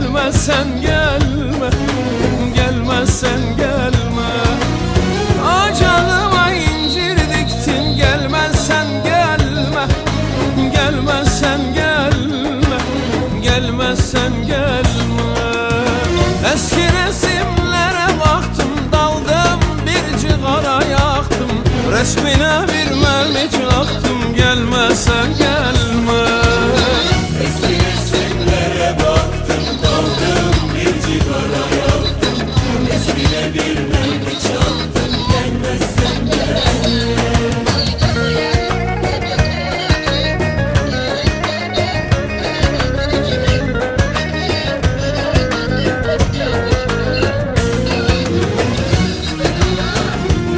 Gelmezsen gelme Gelmezsen gelme. Aa canıma incir diktin Gelmezsen gelme. Gelmezsen gelme Gelmezsen gelme. Eski resimlere baktım Daldım bir cigara yaktım. Resmine bir mermi çaktım gelme Yine bir